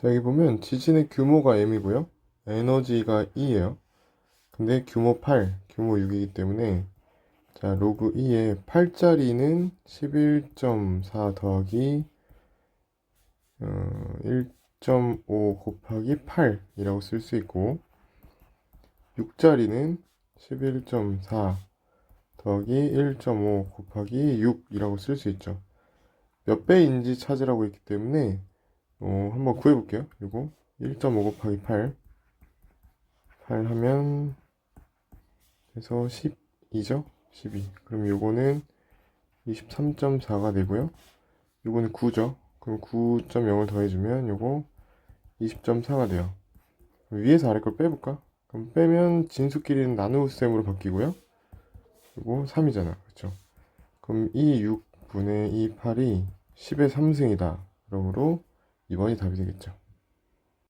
자, 여기 보면 지진의 규모가 m이고요. 에너지가 2예요. 근데 규모 8, 규모 6이기 때문에 자, 로그 2에 8짜리는 11.4 더하기 어, 1.5 곱하기 8이라고 쓸 수 있고 6짜리는 11.4 더하기 1.5 곱하기 6이라고 쓸 수 있죠. 몇 배인지 찾으라고 했기 때문에 어, 한번 구해볼게요. 이거 1.5 곱하기 8 8 하면 그래서 12죠? 12 그럼 요거는 23.4가 되고요. 요거는 9죠? 그럼 9.0을 더해주면 요거 20.4가 돼요. 위에서 아래 걸 빼볼까? 그럼 빼면 진수끼리는 나누셈으로 바뀌고요. 그리고 3이잖아. 그쵸? 그럼 이 6분의 이 8이 10의 3승이다. 그러므로 2번이 답이 되겠죠.